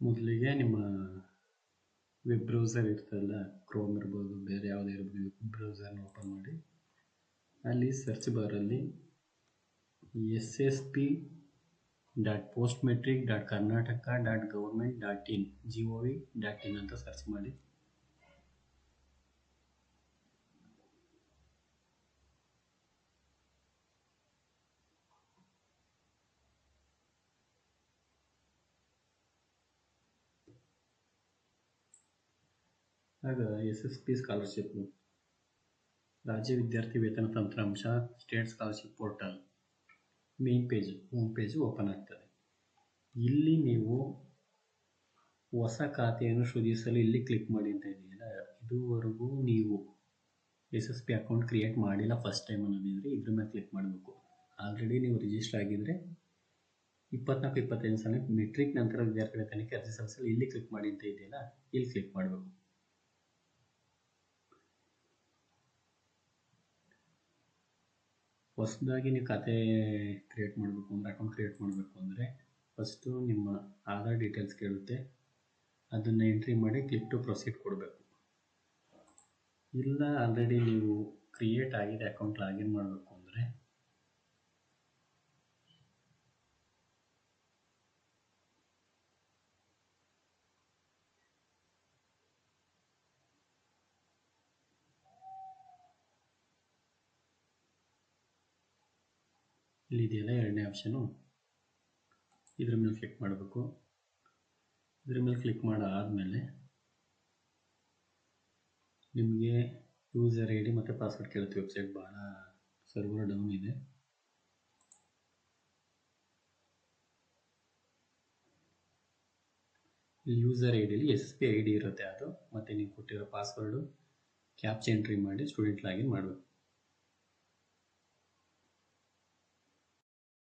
ಮೊದಲಿಗೆ ನಿಮ್ಮ web browser ಇರ್ತದಲ್ಲ ಕ್ರೋಮ್ ಇರ್ಬೋದು, ಬೇರೆ ಯಾವುದೇ ಇರ್ಬೋದು ಬ್ರೌಸರ್ನ ಓಪನ್ ಮಾಡಿ. ಅಲ್ಲಿ search ಬಾರಲ್ಲಿ S S P dot post matric dot Karnataka dot government dot in G O V dot in ಅಂತ ಸರ್ಚ್ ಮಾಡಿ. ಆಗ ಎಸ್ ಎಸ್ ಪಿ ಸ್ಕಾಲರ್ಶಿಪ್ ರಾಜ್ಯ ವಿದ್ಯಾರ್ಥಿ ವೇತನ ತಂತ್ರಾಂಶ state scholarship portal main page home page open ಆಗ್ತದೆ ಇಲ್ಲಿ ನೀವು ಹೊಸ ಖಾತೆಯನ್ನು ಶೋಧಿಸಲು ಇಲ್ಲಿ ಕ್ಲಿಕ್ ಮಾಡಿ ಅಂತ ಇದೆಯಲ್ಲ ಇದುವರೆಗೂ ನೀವು S S P account create ಮಾಡಿಲ್ಲ ಫಸ್ಟ್ ಟೈಮ್ ಅನ್ನೋದಿದ್ರೆ ಇದ್ರ ಮೇಲೆ ಕ್ಲಿಕ್ ಮಾಡಬೇಕು ಆಲ್ರೆಡಿ ನೀವು ರಿಜಿಸ್ಟರ್ ಆಗಿದ್ದರೆ ಇಪ್ಪತ್ನಾಲ್ಕು ಇಪ್ಪತ್ತೈದು ಸಲ ಮೆಟ್ರಿಕ್ ನಂತರ ವಿದ್ಯಾರ್ಥಿ ವೇತನಕ್ಕೆ ಅರ್ಜಿ ಸಲ್ಲಿಸಲು ಇಲ್ಲಿ ಕ್ಲಿಕ್ ಮಾಡಿ ಅಂತ ಇದೆಯಲ್ಲ ಇಲ್ಲಿ ಕ್ಲಿಕ್ ಮಾಡಬೇಕು ಹೊಸದಾಗಿ ನೀವು ಖಾತೆ ಕ್ರಿಯೇಟ್ ಮಾಡಬೇಕು ಅಂದರೆ ಅಕೌಂಟ್ ಕ್ರಿಯೇಟ್ ಮಾಡಬೇಕು ಅಂದರೆ ಫಸ್ಟು ನಿಮ್ಮ ಆಧಾರ್ ಡೀಟೇಲ್ಸ್ ಕೇಳುತ್ತೆ. ಅದನ್ನು ಎಂಟ್ರಿ ಮಾಡಿ ಕ್ಲಿಕ್ ಟು ಪ್ರೊಸೀಡ್ ಕೊಡಬೇಕು. ಇಲ್ಲ ಆಲ್ರೆಡಿ ನೀವು ಕ್ರಿಯೇಟ್ ಆಗಿದೆ ಅಕೌಂಟ್ ಲಾಗಿನ್ ಮಾಡಬೇಕು. ಅಂದರೆ ಇಲ್ಲಿದೆಯಲ್ಲ ಎರಡನೇ ಆಪ್ಷನು ಇದ್ರ ಮೇಲೆ ಕ್ಲಿಕ್ ಮಾಡಬೇಕು. ಇದ್ರ ಮೇಲೆ ಕ್ಲಿಕ್ ಮಾಡಾದಮೇಲೆ ನಿಮಗೆ ಯೂಸರ್ ಐ ಡಿ ಮತ್ತು ಪಾಸ್ವರ್ಡ್ ಕೇಳುತ್ತೆ ವೆಬ್ಸೈಟ್ ಭಾಳ ಸರ್ವರ್ ಡೌನ್ ಇದೆ. ಇಲ್ಲಿ ಯೂಸರ್ ಐ ಡಿಲಿ ಎಸ್ ಪಿ ಐ ಡಿ ಇರುತ್ತೆ ಅದು. ಮತ್ತು ನೀವು ಕೊಟ್ಟಿರೋ ಪಾಸ್ವರ್ಡು ಕ್ಯಾಪ್ಚ ಎಂಟ್ರಿ ಮಾಡಿ ಸ್ಟೂಡೆಂಟ್ ಲಾಗಿನ್ ಮಾಡಬೇಕು.